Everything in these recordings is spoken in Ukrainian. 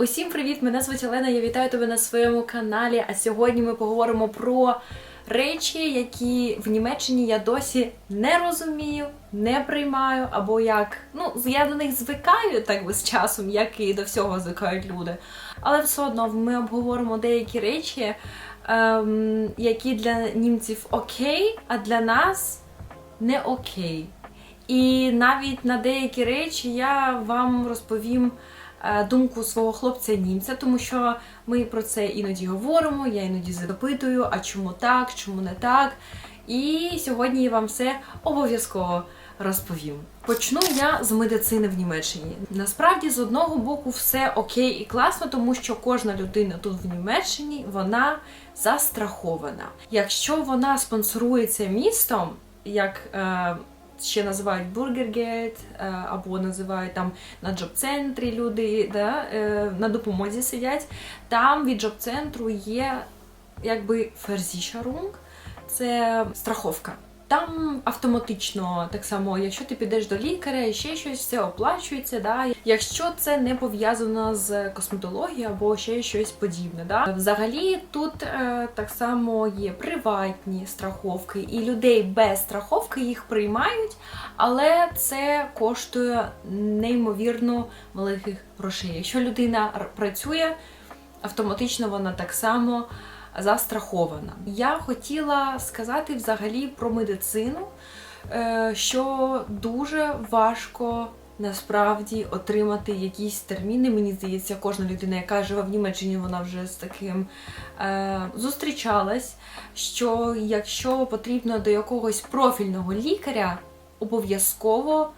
Усім привіт! Мене звуть Олена. Я вітаю тебе на своєму каналі. А сьогодні ми поговоримо про речі, які в Німеччині я досі не розумію, не приймаю, або як ну я до них звикаю так би з часом, як і до всього звикають люди. Але все одно ми обговоримо деякі речі, ем, які для німців окей, а для нас не окей. І навіть на деякі речі я вам розповім думку свого хлопця німця, тому що ми про це іноді говоримо, я іноді запитую, а чому так, чому не так. І сьогодні я вам все обов'язково розповім. Почну я з медицини в Німеччині. Насправді, з одного боку, все окей і класно, тому що кожна людина тут в Німеччині вона застрахована. Якщо вона спонсорується містом, як е, ще називають бургергет, е, або називають там на джоб-центрі люди да, е, на допомозі сидять. Там від джоб-центру є якби ферзішарунг, це страховка. Там автоматично так само, якщо ти підеш до лікаря ще щось, все оплачується. Да? Якщо це не пов'язано з косметологією або ще щось подібне. Да? Взагалі тут е, так само є приватні страховки, і людей без страховки їх приймають, але це коштує неймовірно великих грошей. Якщо людина працює, автоматично вона так само застрахована. Я хотіла сказати взагалі про медицину, е, що дуже важко. Насправді отримати якісь терміни. Мені здається, кожна людина, яка живе в Німеччині, вона вже з таким е, зустрічалась. Що якщо потрібно до якогось профільного лікаря, обов'язково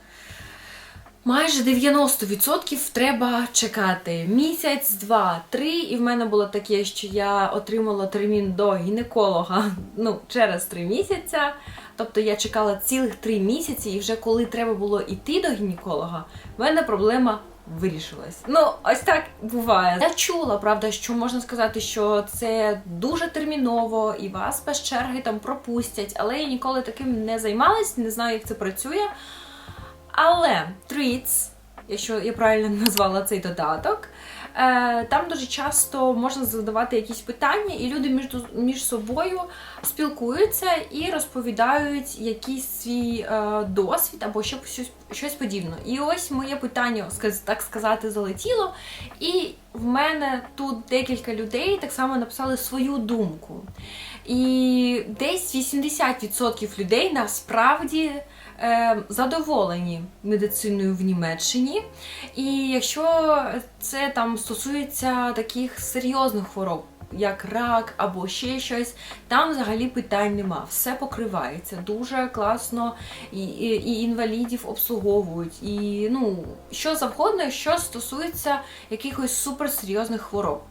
Майже 90% треба чекати місяць, два, три. І в мене було таке, що я отримала термін до гінеколога ну, через три місяця. Тобто я чекала цілих три місяці, і вже коли треба було йти до гінеколога, в мене проблема вирішилась. Ну, ось так буває. Я чула, правда, що можна сказати, що це дуже терміново і вас без черги там пропустять, але я ніколи таким не займалась, не знаю, як це працює. Але Treats, якщо я правильно назвала цей додаток, е, там дуже часто можна задавати якісь питання, і люди між, між собою спілкуються і розповідають якийсь свій е, досвід або щось, щось подібне. І ось моє питання, так сказати, залетіло. І в мене тут декілька людей так само написали свою думку. І десь 80% людей насправді задоволені медициною в Німеччині. І якщо це там стосується таких серйозних хвороб, як рак або ще щось, там взагалі питань нема. Все покривається дуже класно, і, і, і інвалідів обслуговують, і ну що завгодно, що стосується якихось суперсерйозних хвороб.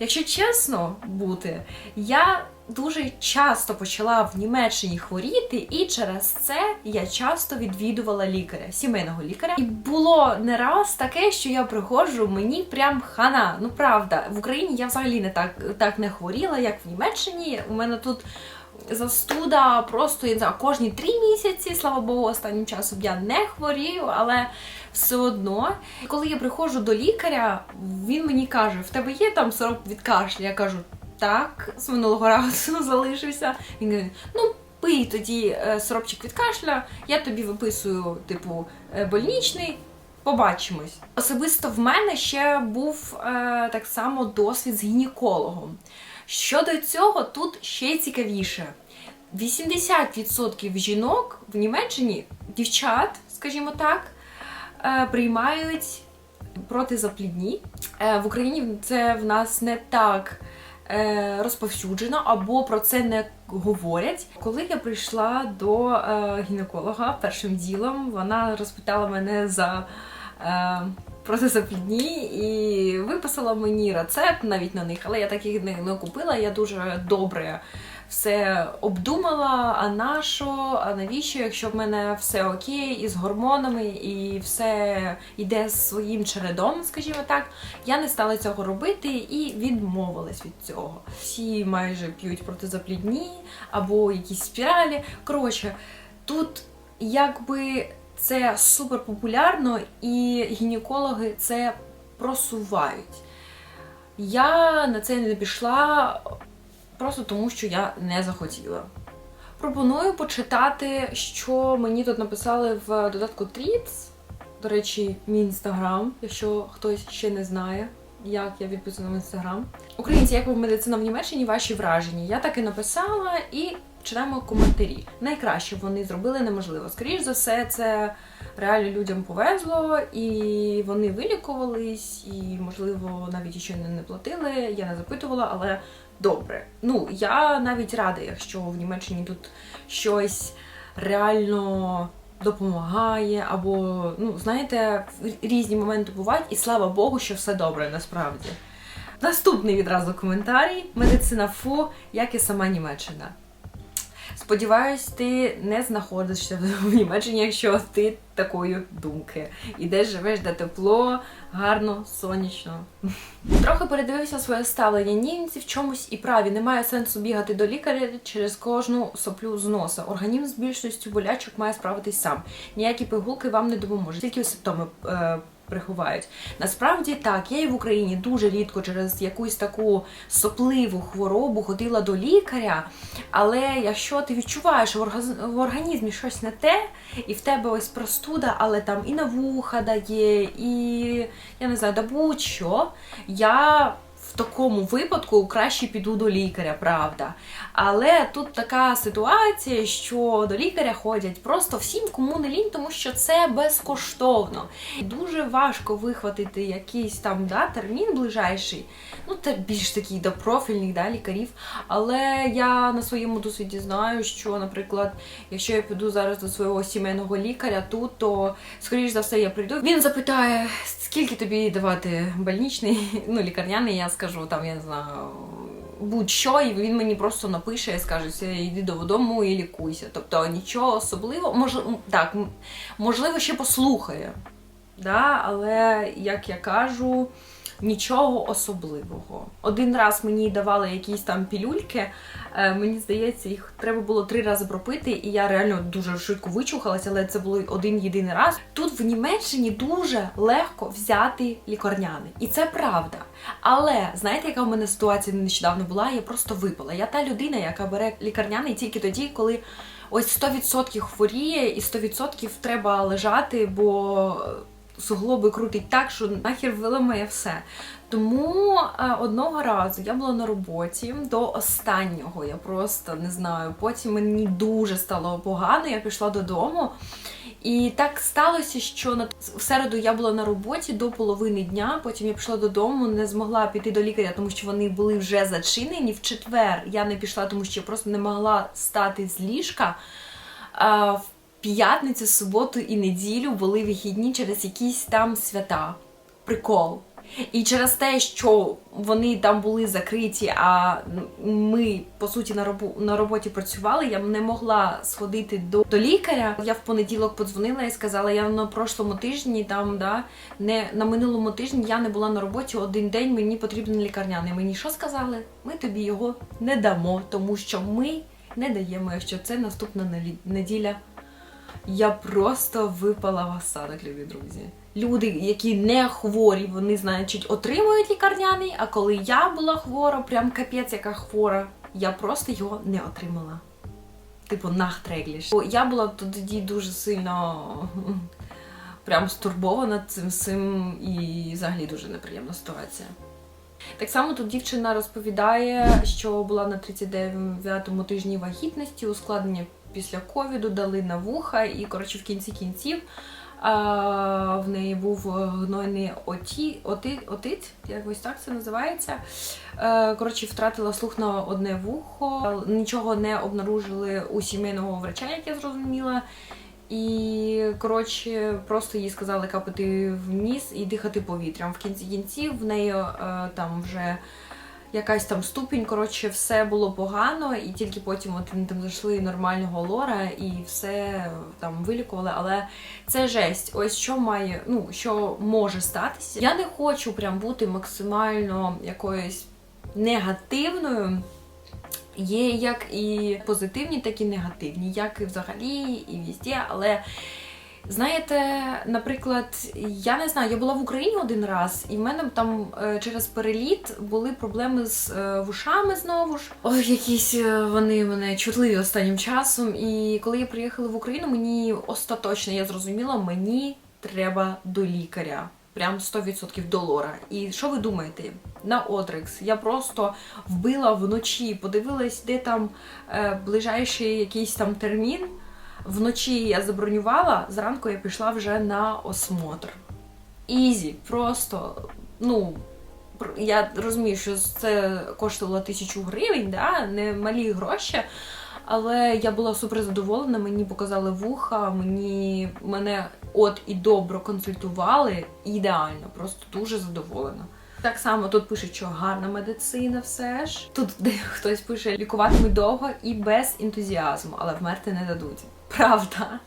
Якщо чесно бути, я дуже часто почала в Німеччині хворіти, і через це я часто відвідувала лікаря, сімейного лікаря. І було не раз таке, що я приходжу, мені прям хана. Ну правда, в Україні я взагалі не так, так не хворіла, як в Німеччині. У мене тут. Застуда просто не знаю, кожні три місяці, слава Богу, останнім часом я не хворію, але все одно. Коли я приходжу до лікаря, він мені каже: в тебе є там сироп від кашля? Я кажу, так, з минулого разу залишився. Він каже, ну. Пий тоді е, сиропчик від кашля, я тобі виписую, типу, е, больничний, побачимось. Особисто в мене ще був е, так само досвід з гінекологом. Щодо цього, тут ще цікавіше. 80% жінок в Німеччині, дівчат, скажімо так, приймають протизаплідні. Е, В Україні це в нас не так е, розповсюджено, або про це не говорять. Коли я прийшла до е, гінеколога першим ділом, вона розпитала мене за. Е, Протизаплідні і виписала мені рецепт навіть на них, але я так їх не, не купила. Я дуже добре все обдумала. А на що, а навіщо, якщо в мене все окей, і з гормонами, і все йде своїм чередом, скажімо так, я не стала цього робити і відмовилась від цього. Всі майже п'ють протизаплідні або якісь спіралі. Коротше, тут якби це супер популярно, і гінекологи це просувають. Я на це не пішла просто тому, що я не захотіла. Пропоную почитати, що мені тут написали в додатку Тріц. До речі, мій інстаграм, якщо хтось ще не знає, як я відписана в інстаграм. Українці, як вам медицина в Німеччині, ваші враження? Я так і написала і читаємо коментарі. Найкраще вони зробили неможливо. Скоріше за все, це реально людям повезло, і вони вилікувались, і, можливо, навіть ще не, платили. Я не запитувала, але добре. Ну, я навіть рада, якщо в Німеччині тут щось реально допомагає, або, ну, знаєте, різні моменти бувають, і слава Богу, що все добре насправді. Наступний відразу коментарій: медицина фу, як і сама Німеччина. Сподіваюсь, ти не знаходишся в Німеччині, якщо ти такої думки. І де живеш, де тепло, гарно, сонячно. Трохи передивився своє ставлення. Німці в чомусь і праві. Немає сенсу бігати до лікаря через кожну соплю з носа. Організм з більшістю болячок має справитись сам. Ніякі пигулки вам не допоможуть, тільки симптоми. Приховають насправді так, я і в Україні дуже рідко через якусь таку сопливу хворобу ходила до лікаря. Але якщо ти відчуваєш в організмі щось не те, і в тебе ось простуда, але там і на вуха дає, і я не знаю, да будь-що, я такому випадку краще піду до лікаря, правда. Але тут така ситуація, що до лікаря ходять просто всім, кому не лінь, тому що це безкоштовно. Дуже важко вихватити якийсь там да, термін ближайший. Ну, це більш такий до профільних да, лікарів. Але я на своєму досвіді знаю, що, наприклад, якщо я піду зараз до свого сімейного лікаря тут, то скоріш за все я прийду. Він запитає, скільки тобі давати больничний, ну лікарняний, я скажу там, я не знаю. Будь-що, і він мені просто напише і скаже, «Все, йди додому і лікуйся. Тобто нічого особливого, мож, так, можливо, ще послухає. Да? Але, як я кажу, нічого особливого. Один раз мені давали якісь там пілюльки, е, мені здається, їх треба було три рази пропити, і я реально дуже швидко вичухалася, але це було один єдиний раз. Тут в Німеччині дуже легко взяти лікарняний, і це правда. Але знаєте, яка в мене ситуація нещодавно була? Я просто випала. Я та людина, яка бере лікарняний тільки тоді, коли ось 100% хворіє, і 100% треба лежати, бо суглоби крутить так, що нахер виламає все. Тому е, одного разу я була на роботі до останнього. Я просто не знаю. Потім мені дуже стало погано. Я пішла додому. І так сталося, що на в середу я була на роботі до половини дня. Потім я пішла додому, не змогла піти до лікаря, тому що вони були вже зачинені. В четвер я не пішла, тому що я просто не могла стати з ліжка. В п'ятницю, суботу і неділю були вихідні через якісь там свята. Прикол. І через те, що вони там були закриті, а ми, по суті, на робо- на роботі працювали, я не могла сходити до, до лікаря. Я в понеділок подзвонила і сказала, я на прошлому тижні там, да, не на минулому тижні я не була на роботі один день, мені потрібен лікарняний. Мені що сказали? Ми тобі його не дамо, тому що ми не даємо, якщо це наступна неділя. Я просто випала в осадок, любі друзі. Люди, які не хворі, вони, значить, отримують лікарняний, а коли я була хвора, прям капець, яка хвора, я просто його не отримала. Типу, нахтрегліш. Я була тоді дуже сильно прям стурбована цим всім і взагалі дуже неприємна ситуація. Так само тут дівчина розповідає, що була на 39-му тижні вагітності, ускладнення після ковіду дали на вуха, і коротше в кінці кінців а, в неї був гнойний оті, оти, отит, якось так це називається. Е, Коротше, втратила слух на одне вухо, нічого не обнаружили у сімейного врача, як я зрозуміла. І коротше, просто їй сказали капати в ніс і дихати повітрям. В кінці кінців в неї е, там вже якась там ступінь. Коротше, все було погано, і тільки потім от там зайшли нормального лора і все там вилікували. Але це жесть. Ось що має, ну що може статися. Я не хочу прям бути максимально якоюсь негативною. Є як і позитивні, так і негативні, як і взагалі, і везде, але Знаєте, наприклад, я не знаю, я була в Україні один раз, і в мене там е, через переліт були проблеми з е, вушами знову ж. Ой, якісь е, вони мене чутливі останнім часом. І коли я приїхала в Україну, мені остаточно я зрозуміла, мені треба до лікаря. Прям 100% до лора. І що ви думаєте? На Отрекс я просто вбила вночі, подивилась, де там е, ближайший якийсь там термін. Вночі я забронювала, зранку я пішла вже на осмотр. Ізі, просто, ну, я розумію, що це коштувало тисячу гривень, да? не малі гроші. Але я була супер задоволена, мені показали вуха, мені мене от і добре консультували. Ідеально, просто дуже задоволена. Так само тут пишуть, що гарна медицина все ж. Тут де хтось пише лікуватимуть довго і без ентузіазму, але вмерти не дадуть. Правда.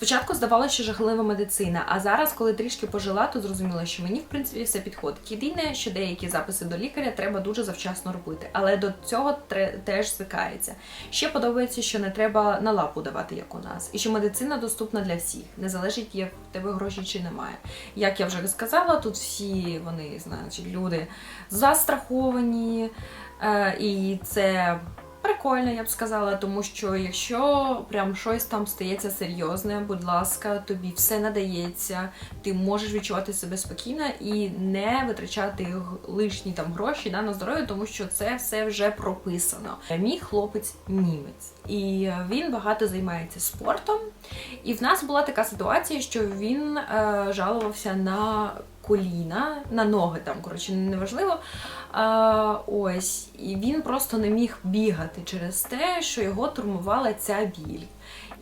Спочатку здавалося, що жахлива медицина, а зараз, коли трішки пожила, то зрозуміла, що мені в принципі все підходить. Єдине, що деякі записи до лікаря треба дуже завчасно робити, але до цього теж звикається. Ще подобається, що не треба на лапу давати, як у нас, і що медицина доступна для всіх, не залежить, є в тебе гроші чи немає. Як я вже сказала, тут всі вони, значить, люди застраховані, е, і це прикольно, я б сказала, тому що якщо прям щось там стається серйозне, будь ласка, тобі все надається, ти можеш відчувати себе спокійно і не витрачати лишні там гроші да, на здоров'я, тому що це все вже прописано. Мій хлопець німець, і він багато займається спортом. І в нас була така ситуація, що він е, жалувався на коліна, на ноги там, коротше, неважливо. А, ось, і він просто не міг бігати через те, що його турмувала ця біль.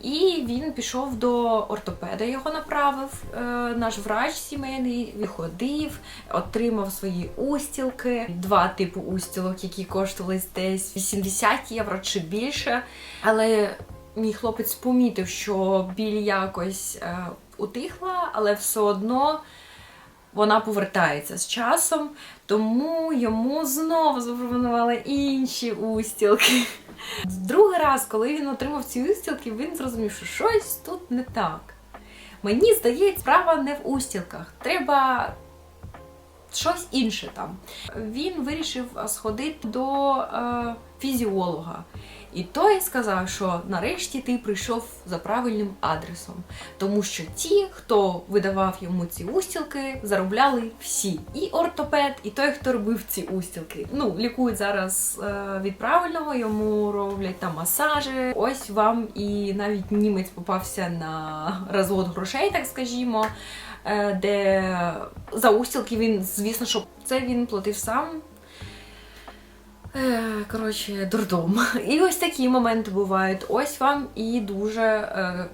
І він пішов до ортопеда, його направив е, наш врач сімейний, він ходив, отримав свої устілки, два типу устілок, які коштували десь 80 євро чи більше. Але мій хлопець помітив, що біль якось е, утихла, але все одно вона повертається з часом, тому йому знову запропонували інші устілки. Другий раз, коли він отримав ці устілки, він зрозумів, що щось тут не так. Мені здається, справа не в устілках. Треба щось інше там. Він вирішив сходити до е, фізіолога. І той сказав, що нарешті ти прийшов за правильним адресом, тому що ті, хто видавав йому ці устілки, заробляли всі. І ортопед, і той, хто робив ці устілки. Ну, лікують зараз е, від правильного, йому роблять там масажі. Ось вам і навіть німець попався на розвод грошей, так скажімо. Е, Де за устілки він, звісно, що це він платив сам. Е, Коротше, дурдом. І ось такі моменти бувають. Ось вам і дуже е,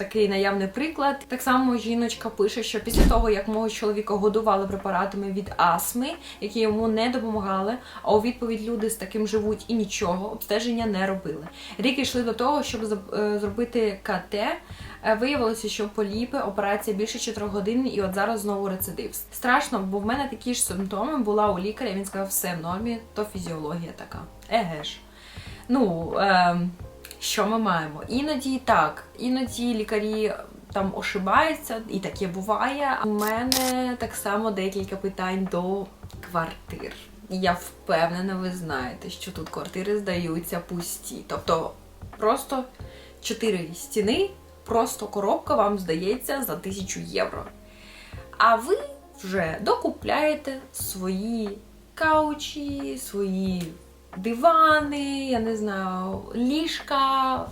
такий наявний приклад. Так само жіночка пише, що після того, як мого чоловіка годували препаратами від астми, які йому не допомагали, а у відповідь люди з таким живуть і нічого, обстеження не робили. Ріки йшли до того, щоб е, зробити КТ. Е, Виявилося, що поліпи, операція більше 4 годин, і от зараз знову рецидив. Страшно, бо в мене такі ж симптоми була у лікаря. Він сказав, все в нормі, то фізіологія така. Еге ж. Ну, ем, що ми маємо? Іноді так, іноді лікарі там ошибаються, і таке буває. У мене так само декілька питань до квартир. Я впевнена, ви знаєте, що тут квартири здаються пусті. Тобто просто чотири стіни, просто коробка вам здається за тисячу євро. А ви вже докупляєте свої каучі, свої дивани, я не знаю, ліжка,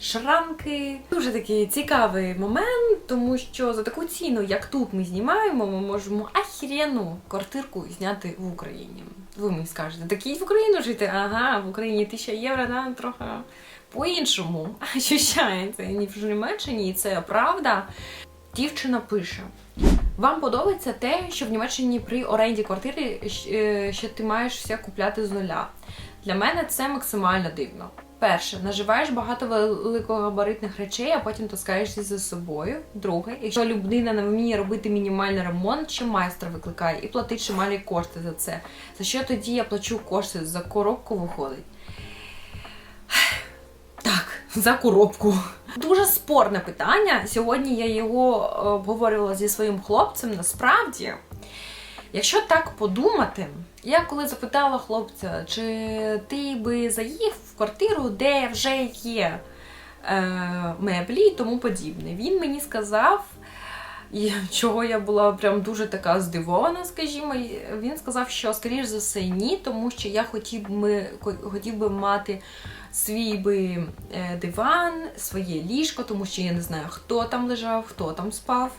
шранки. Дуже такий цікавий момент, тому що за таку ціну, як тут ми знімаємо, ми можемо ахірєну квартирку зняти в Україні. Ви мені скажете, такі в Україну жити? Ага, в Україні тисяча євро, да, трохи по-іншому ощущається, ніж в Німеччині, і це правда. Дівчина пише: вам подобається те, що в Німеччині при оренді квартири е, ще ти маєш все купляти з нуля. Для мене це максимально дивно. Перше, наживаєш багато великогабаритних речей, а потім таскаєшся за собою. Друге, якщо людина не вміє робити мінімальний ремонт, чи майстра викликає і платить чималі кошти за це. За що тоді я плачу кошти за коробку виходить? За коробку. Дуже спорне питання. Сьогодні я його е, обговорювала зі своїм хлопцем. Насправді, якщо так подумати, я коли запитала хлопця, чи ти би заїв в квартиру, де вже є е, меблі і тому подібне, він мені сказав. І чого я була прям дуже така здивована, скажімо, він сказав, що скоріш за все ні, тому що я хотів би, хотів би мати свій би е, диван, своє ліжко, тому що я не знаю, хто там лежав, хто там спав.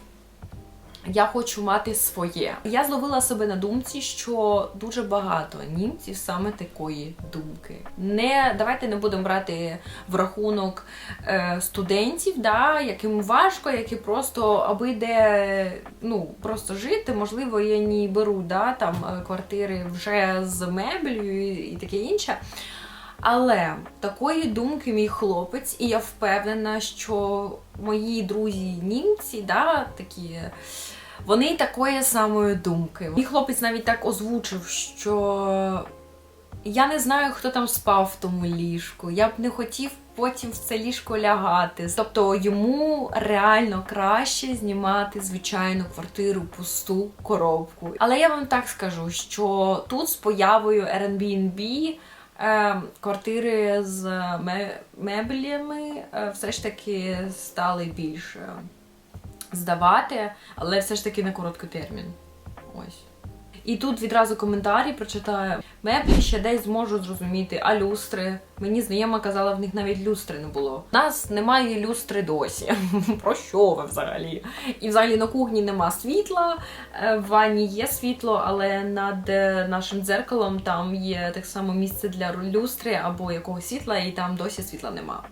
Я хочу мати своє. Я зловила себе на думці, що дуже багато німців саме такої думки. Не давайте не будемо брати в рахунок е, студентів, да, яким важко, які просто аби де ну просто жити. Можливо, я не беру да, там е, квартири вже з меблею і таке інше. Але такої думки мій хлопець, і я впевнена, що мої друзі німці, да, такі. Вони такої самої думки. Мій хлопець навіть так озвучив, що я не знаю, хто там спав в тому ліжку. Я б не хотів потім в це ліжко лягати. Тобто йому реально краще знімати звичайну квартиру, пусту коробку. Але я вам так скажу, що тут з появою Airbnb квартири з ме- меблями е, все ж таки стали більше здавати, але все ж таки на короткий термін. Ось. І тут відразу коментарі прочитаю. Меблі ще десь зможу зрозуміти, а люстри. Мені знайома казала, в них навіть люстри не було. У нас немає люстри досі. Про що ви взагалі? І взагалі на кухні нема світла, е, в ванні є світло, але над е, нашим дзеркалом там є так само місце для люстри або якогось світла, і там досі світла нема.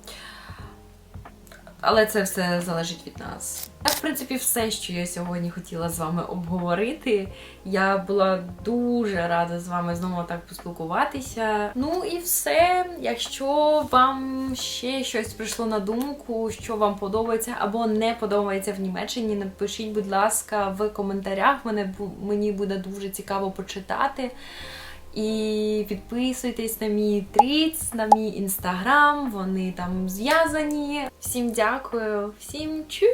Але це все залежить від нас. Це, в принципі, все, що я сьогодні хотіла з вами обговорити. Я була дуже рада з вами знову так поспілкуватися. Ну і все. Якщо вам ще щось прийшло на думку, що вам подобається або не подобається в Німеччині, напишіть, будь ласка, в коментарях. Мене мені буде дуже цікаво почитати. І підписуйтесь на мій тріц, на мій інстаграм, вони там зв'язані. Всім дякую, всім чу!